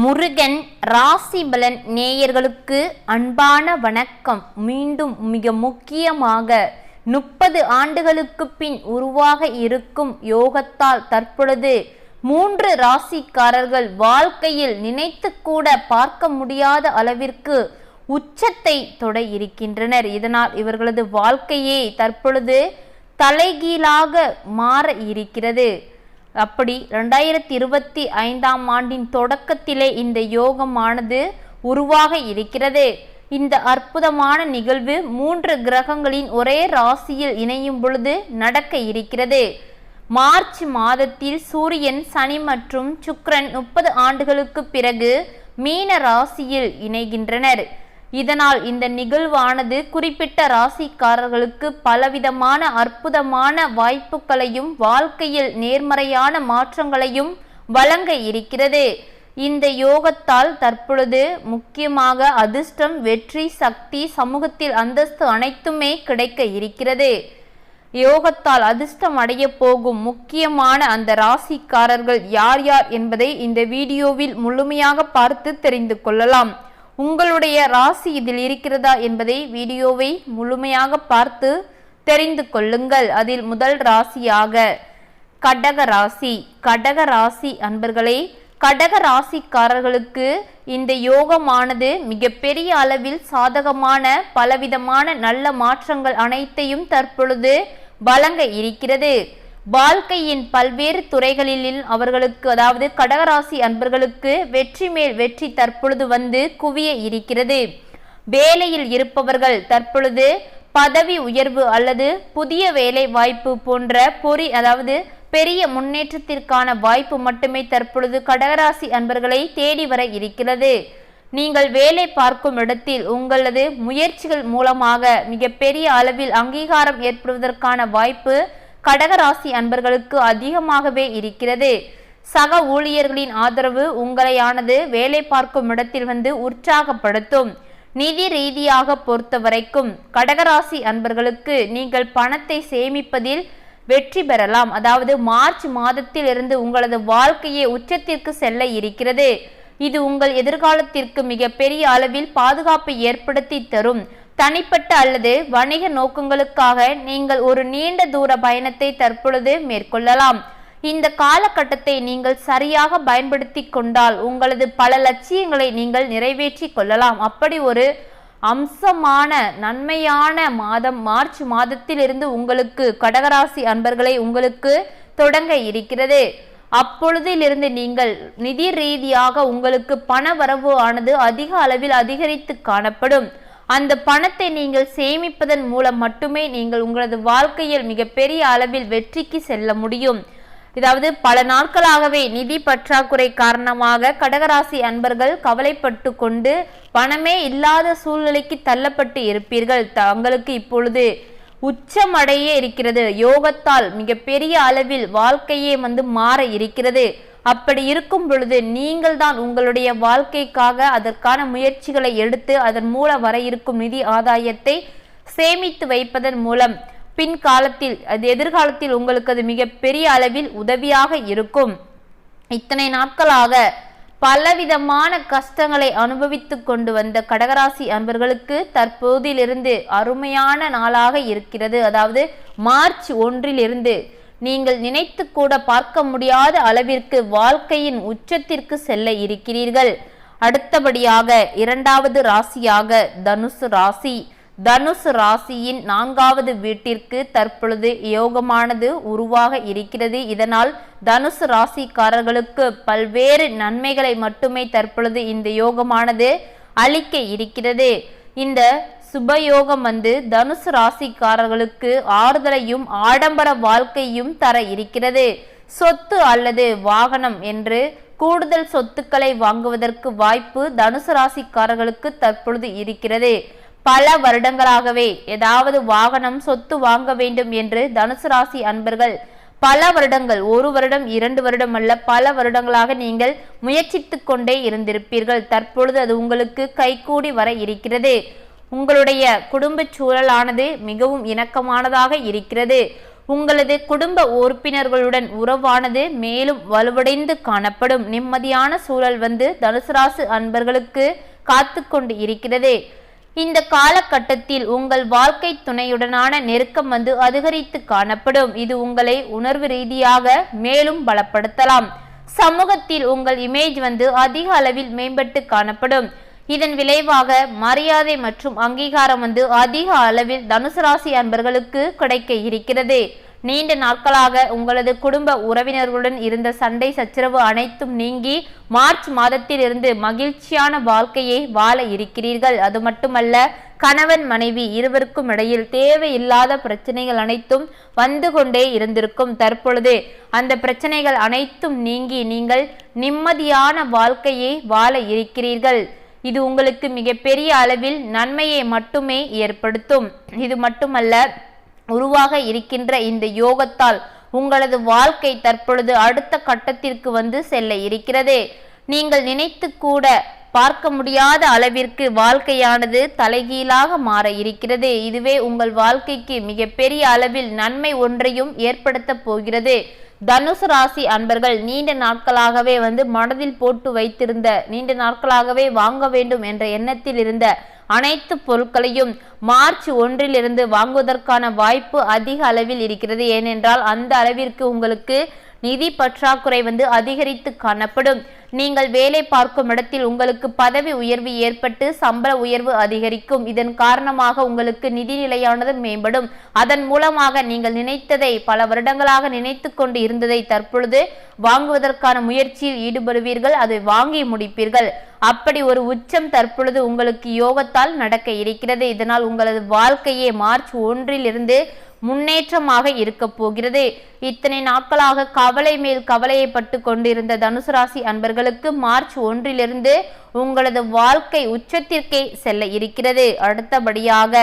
முருகன் ராசிபலன் நேயர்களுக்கு அன்பான வணக்கம். மீண்டும் மிக முக்கியமாக முப்பது ஆண்டுகளுக்கு பின் உருவாக இருக்கும் யோகத்தால் தற்பொழுது மூன்று ராசிக்காரர்கள் வாழ்க்கையில் நினைத்து கூட பார்க்க முடியாத அளவிற்கு உச்சத்தை தொட இருக்கின்றனர். இதனால் இவர்களது வாழ்க்கையே தற்பொழுது தலைகீழாக மாற இருக்கிறது. அப்படி ரெண்டாயிரத்தி இருபத்தி ஐந்தாம் ஆண்டின் தொடக்கத்திலே இந்த யோகமானது உருவாக இருக்கிறது. இந்த அற்புதமான நிகழ்வு மூன்று கிரகங்களின் ஒரே ராசியில் இணையும் பொழுது நடக்க இருக்கிறது. மார்ச் மாதத்தில் சூரியன் சனி மற்றும் சுக்ரன் முப்பது ஆண்டுகளுக்கு பிறகு மீன ராசியில் இணைகின்றனர். இதனால் இந்த நிகழ்வானது குறிப்பிட்ட ராசிக்காரர்களுக்கு பலவிதமான அற்புதமான வாய்ப்புகளையும் வாழ்க்கையில் நேர்மறையான மாற்றங்களையும் வழங்க இருக்கிறது. இந்த யோகத்தால் தற்பொழுது முக்கியமாக அதிர்ஷ்டம் வெற்றி சக்தி சமூகத்தில் அந்தஸ்து அனைத்துமே கிடைக்க இருக்கிறது. யோகத்தால் அதிர்ஷ்டம் அடைய போகும் முக்கியமான அந்த ராசிக்காரர்கள் யார் யார் என்பதை இந்த வீடியோவில் முழுமையாக பார்த்து தெரிந்து கொள்ளலாம். உங்களுடைய ராசி இதில் இருக்கிறதா என்பதை வீடியோவை முழுமையாக பார்த்து தெரிந்து கொள்ளுங்கள். அதில் முதல் ராசியாக கடக ராசி. கடக ராசி அன்பர்களே கடக ராசிக்காரர்களுக்கு இந்த யோகமானது மிகப்பெரிய அளவில் சாதகமான பலவிதமான நல்ல மாற்றங்கள் அனைத்தையும் தற்பொழுது வழங்க இருக்கிறது. வாழ்க்கையின் பல்வேறு துறைகளில் அவர்களுக்கு அதாவது கடகராசி அன்பர்களுக்கு வெற்றி மேல் வெற்றி தற்பொழுது வந்து குவிய இருக்கிறது. வேலையில் இருப்பவர்கள் தற்பொழுது பதவி உயர்வு அல்லது புதிய வேலை வாய்ப்பு போன்ற பொறி அதாவது பெரிய முன்னேற்றத்திற்கான வாய்ப்பு மட்டுமே தற்பொழுது கடகராசி அன்பர்களை தேடி வர இருக்கிறது. நீங்கள் வேலை பார்க்கும் இடத்தில் உங்களது முயற்சிகள் மூலமாக மிகப்பெரிய அளவில் அங்கீகாரம் ஏற்படுவதற்கான வாய்ப்பு கடகராசி அன்பர்களுக்கு அதிகமாகவே இருக்கிறது. சக ஊழியர்களின் ஆதரவு உங்களையானது வேலை பார்க்கும் இடத்தில் வந்து உற்சாகப்படுத்தும். நிதி ரீதியாக பொறுத்த வரைக்கும் கடகராசி அன்பர்களுக்கு நீங்கள் பணத்தை சேமிப்பதில் வெற்றி பெறலாம். அதாவது மார்ச் மாதத்தில் இருந்து உங்களது வாழ்க்கையை உச்சத்திற்கு செல்ல இருக்கிறது. இது உங்கள் எதிர்காலத்திற்கு மிகப்பெரிய அளவில் பாதுகாப்பை ஏற்படுத்தி தரும். தனிப்பட்ட அல்லது வணிக நோக்கங்களுக்காக நீங்கள் ஒரு நீண்ட தூர பயணத்தை தற்பொழுது மேற்கொள்ளலாம். இந்த காலகட்டத்தை நீங்கள் சரியாக பயன்படுத்தி கொண்டால் உங்களது பல லட்சியங்களை நீங்கள் நிறைவேற்றி கொள்ளலாம். அப்படி ஒரு அம்சமான நன்மையான மாதம் மார்ச் மாதத்திலிருந்து உங்களுக்கு கடகராசி அன்பர்களை உங்களுக்கு தொடங்க இருக்கிறது. அப்பொழுதிலிருந்து நீங்கள் நிதி ரீதியாக உங்களுக்கு பண வரவு ஆனது அதிக அளவில் அதிகரித்து காணப்படும். அந்த பணத்தை நீங்கள் சேமிப்பதன் மூலம் மட்டுமே நீங்கள் உங்களது வாழ்க்கையில் மிகப்பெரிய அளவில் வெற்றிக்கு செல்ல முடியும். இதாவது பல நாட்களாகவே நிதி பற்றாக்குறை காரணமாக கடகராசி அன்பர்கள் கவலைப்பட்டு கொண்டு பணமே இல்லாத சூழ்நிலைக்கு தள்ளப்பட்டு இருப்பீர்கள். தங்களுக்கு இப்பொழுது உச்சமடைய இருக்கிறது. யோகத்தால் மிகப்பெரிய அளவில் வாழ்க்கையே வந்து மாற இருக்கிறது. அப்படி இருக்கும் பொழுது நீங்கள் தான் உங்களுடைய வாழ்க்கைக்காக அதற்கான முயற்சிகளை எடுத்து அதன் மூலம் வர இருக்கும் நிதி ஆதாயத்தை சேமித்து வைப்பதன் மூலம் பின் காலத்தில் அது எதிர்காலத்தில் உங்களுக்கு அது மிகப்பெரிய அளவில் உதவியாக இருக்கும். இத்தனை நாட்களாக பலவிதமான கஷ்டங்களை அனுபவித்து கொண்டு வந்த கடகராசி அன்பர்களுக்கு தற்போதிலிருந்து அருமையான நாளாக இருக்கிறது. அதாவது மார்ச் ஒன்றிலிருந்து நீங்கள் நினைத்து கூட பார்க்க முடியாத அளவிற்கு வாழ்க்கையின் உச்சத்திற்கு செல்ல இருக்கிறீர்கள். அடுத்தபடியாக இரண்டாவது ராசியாக தனுசு ராசி. தனுசு ராசியின் நான்காவது வீட்டிற்கு தற்பொழுது யோகமானது உருவாக இருக்கிறது. இதனால் தனுசு ராசிக்காரர்களுக்கு பல்வேறு நன்மைகளை மட்டுமே தற்பொழுது இந்த யோகமானது அளிக்க இருக்கிறது. இந்த சுபயோகம் வந்து தனுசு ராசிக்காரர்களுக்கு ஆறுதலையும் ஆடம்பர வாழ்க்கையும் தர இருக்கிறது. சொத்து அல்லது வாகனம் என்று கூடுதல் சொத்துக்களை வாங்குவதற்கு வாய்ப்பு தனுசு ராசிக்காரர்களுக்கு தற்பொழுது இருக்கிறது. பல வருடங்களாகவே ஏதாவது வாகனம் சொத்து வாங்க வேண்டும் என்று தனுசு ராசி அன்பர்கள் பல வருடங்கள் ஒரு வருடம் இரண்டு வருடம் அல்ல பல வருடங்களாக நீங்கள் முயற்சித்து கொண்டே இருந்திருப்பீர்கள். தற்பொழுது அது உங்களுக்கு கைகூடி வர இருக்கிறது. உங்களுடைய குடும்ப சூழலானது மிகவும் இணக்கமானதாக இருக்கிறது. உங்களது குடும்ப உறுப்பினர்களுடன் உறவானது மேலும் வலுவடைந்து காணப்படும். நிம்மதியான சூழல் வந்து தனுசு ராசி அன்பர்களுக்கு காத்து கொண்டு இருக்கிறது. இந்த காலகட்டத்தில் உங்கள் வாழ்க்கை துணையுடனான நெருக்கம் வந்து அதிகரித்து காணப்படும். இது உங்களை உணர்வு ரீதியாக மேலும் பலப்படுத்தலாம். சமூகத்தில் உங்கள் இமேஜ் வந்து அதிக அளவில் மேம்பட்டு காணப்படும். இதன் விளைவாக மரியாதை மற்றும் அங்கீகாரம் வந்து அதிக அளவில் தனுசு ராசி அன்பர்களுக்கு கிடைக்க இருக்கிறது. நீண்ட நாட்களாக உங்களது குடும்ப உறவினர்களுடன் இருந்த சண்டை சச்சரவு அனைத்தும் நீங்கி மார்ச் மாதத்தில் இருந்து மகிழ்ச்சியான வாழ்க்கையை வாழ இருக்கிறீர்கள். அது மட்டுமல்ல கணவன் மனைவி இருவருக்கும் இடையில் தேவையில்லாத பிரச்சனைகள் அனைத்தும் வந்து கொண்டே இருந்திருக்கும். தற்பொழுது அந்த பிரச்சனைகள் அனைத்தும் நீங்கி நீங்கள் நிம்மதியான வாழ்க்கையை வாழ இருக்கிறீர்கள். இது உங்களுக்கு மிகப்பெரிய அளவில் நன்மையை மட்டுமே ஏற்படுத்தும். இது மட்டுமல்ல உருவாக இருக்கின்ற இந்த யோகத்தால் உங்களது வாழ்க்கை தற்பொழுது அடுத்த கட்டத்திற்கு வந்து செல்ல இருக்கிறது. நீங்கள் நினைத்து கூட பார்க்க முடியாத அளவிற்கு வாழ்க்கையானது தலைகீழாக மாற இருக்கிறது. இதுவே உங்கள் வாழ்க்கைக்கு மிகப்பெரிய அளவில் நன்மை ஒன்றையும் ஏற்படுத்தப் போகிறது. தனுசு ராசி அன்பர்கள் நீண்ட நாட்களாகவே வந்து மனதில் போட்டு வைத்திருந்த நீண்ட நாட்களாகவே வாங்க வேண்டும் என்ற எண்ணத்தில் இருந்த அனைத்து பொருட்களையும் மார்ச் ஒன்றிலிருந்து வாங்குவதற்கான வாய்ப்பு அதிக அளவில் இருக்கிறது. ஏனென்றால் அந்த அளவிற்கு உங்களுக்கு நிதி பற்றாக்குறை வந்து அதிகரித்து காணப்படும். நீங்கள் வேலை பார்க்கும் இடத்தில் உங்களுக்கு பதவி உயர்வு ஏற்பட்டு சம்பள உயர்வு அதிகரிக்கும். இதன் காரணமாக உங்களுக்கு நிதி நிலையானது மேம்படும். அதன் மூலமாக நீங்கள் நினைத்ததை பல வருடங்களாக நினைத்து கொண்டு இருந்ததை தற்பொழுது வாங்குவதற்கான முயற்சியில் ஈடுபடுவீர்கள். அதை வாங்கி முடிப்பீர்கள். அப்படி ஒரு உச்சம் தற்பொழுது உங்களுக்கு யோகத்தால் நடக்க இருக்கிறது. இதனால் உங்களது வாழ்க்கையே மார்ச் ஒன்றிலிருந்து முன்னேற்றமாக இருக்க போகிறது. இத்தனை நாட்களாக கவலை மேல் கவலையை பட்டு கொண்டிருந்த தனுசு ராசி அன்பர்களுக்கு மார்ச் ஒன்றிலிருந்து உங்களது வாழ்க்கை உச்சத்திற்கே செல்ல இருக்கிறது. அடுத்தபடியாக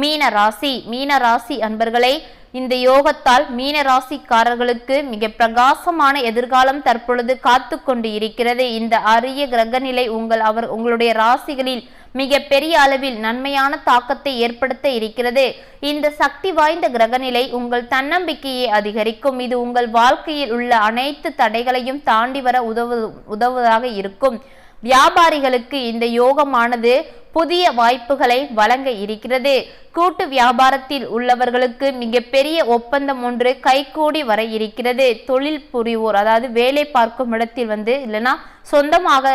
மீன ராசி மீன ராசி அன்பர்களை இந்த யோகத்தால் மீன ராசிக்காரர்களுக்கு மிக பிரகாசமான எதிர்காலம் தற்பொழுது காத்து கொண்டு இருக்கிறது. இந்த அரிய கிரகநிலை உங்கள் அவர் உங்களுடைய ராசிகளில் மிக பெரிய அளவில் நன்மையான தாக்கத்தை ஏற்படுத்த இருக்கிறது. இந்த சக்தி வாய்ந்த கிரகநிலை உங்கள் தன்னம்பிக்கையை அதிகரிக்கும். இது உங்கள் வாழ்க்கையில் உள்ள அனைத்து தடைகளையும் தாண்டி வர உதவு உதவுவதாக இருக்கும். வியாபாரிகளுக்கு இந்த யோகமானது புதிய வாய்ப்புகளை வழங்க இருக்கிறது. கூட்டு வியாபாரத்தில் உள்ளவர்களுக்கு மிகப்பெரிய ஒப்பந்தம் ஒன்று கைகூடி வர இருக்கிறது. தொழில் புரிவோர் அதாவது வேலை பார்க்கும் இடத்தில் வந்து இல்லைன்னா சொந்தமாக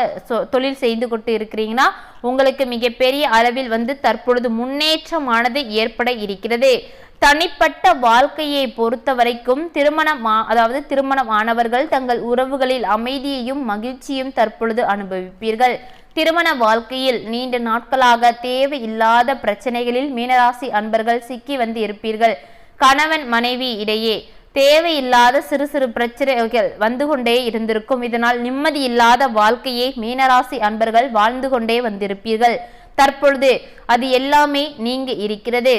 தொழில் செய்து கொண்டு இருக்கிறீங்கன்னா உங்களுக்கு மிகப்பெரிய அளவில் வந்து தற்பொழுது முன்னேற்றமானது ஏற்பட இருக்கிறது. தனிப்பட்ட வாழ்க்கையை பொறுத்த வரைக்கும் திருமணம் அதாவது திருமணம் ஆனவர்கள் தங்கள் உறவுகளில் அமைதியையும் மகிழ்ச்சியும் தற்பொழுது அனுபவிப்பீர்கள். திருமண வாழ்க்கையில் நீண்ட நாட்களாக தேவையில்லாத பிரச்சனைகளில் மீனராசி அன்பர்கள் சிக்கி வந்து இருப்பீர்கள் கணவன் மனைவி இடையே தேவையில்லாத சிறு சிறு பிரச்சனைகள் வந்து கொண்டே இருந்திருக்கும். இதனால் நிம்மதி இல்லாத வாழ்க்கையை மீனராசி அன்பர்கள் வாழ்ந்து கொண்டே வந்திருப்பீர்கள். தற்பொழுது அது எல்லாமே நீங்க இருக்கிறது.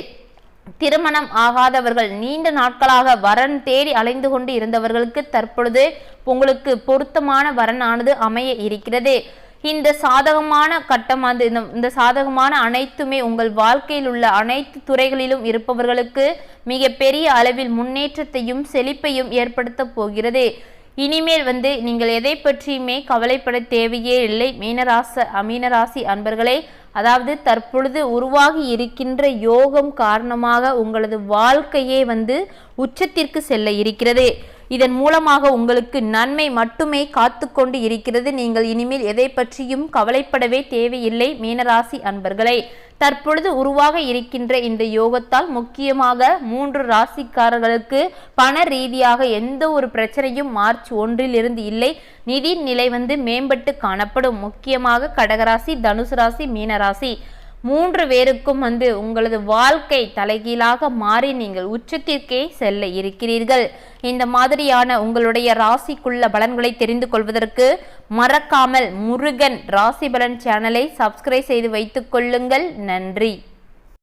திருமணம் ஆகாதவர்கள் நீண்ட நாட்களாக வரன் தேடி அலைந்து கொண்டு இருந்தவர்களுக்கு தற்பொழுது உங்களுக்கு பொருத்தமான வரனானது அமைய இருக்கிறது. இந்த சாதகமான கட்டம் அந்த இந்த சாதகமான அனைத்துமே உங்கள் வாழ்க்கையில் உள்ள அனைத்து துறைகளிலும் இருப்பவர்களுக்கு மிக பெரிய அளவில் முன்னேற்றத்தையும் செழிப்பையும் ஏற்படுத்த போகிறது. இனிமேல் வந்து நீங்கள் எதை பற்றியுமே கவலைப்பட தேவையே இல்லை. மீனராச மீனராசி அன்பர்களே அதாவது தற்பொழுது உருவாகி இருக்கின்ற யோகம் காரணமாக உங்களது வாழ்க்கையே வந்து உச்சத்திற்கு செல்ல இருக்கிறது. இதன் மூலமாக உங்களுக்கு நன்மை மட்டுமே காத்து கொண்டு இருக்கிறது. நீங்கள் இனிமேல் எதை பற்றியும் கவலைப்படவே தேவையில்லை மீனராசி அன்பர்களை. தற்பொழுது உருவாக இருக்கின்ற இந்த யோகத்தால் முக்கியமாக மூன்று ராசிக்காரர்களுக்கு பண ரீதியாக எந்த ஒரு பிரச்சனையும் மார்ச் ஒன்றில் இருந்து இல்லை. நிதி நிலை வந்து மேம்பட்டு காணப்படும். முக்கியமாக கடகராசி தனுசு ராசி மீனராசி. மூன்று பேருக்கும் வந்து உங்களது வாழ்க்கை தலைகீழாக மாறி நீங்கள் உச்சத்திற்கே செல்ல இருக்கிறீர்கள். இந்த மாதிரியான உங்களுடைய ராசிக்குள்ள பலன்களை தெரிந்து கொள்வதற்கு மறக்காமல் முருகன் ராசி பலன் சேனலை சப்ஸ்கிரைப் செய்து வைத்துக் கொள்ளுங்கள். நன்றி.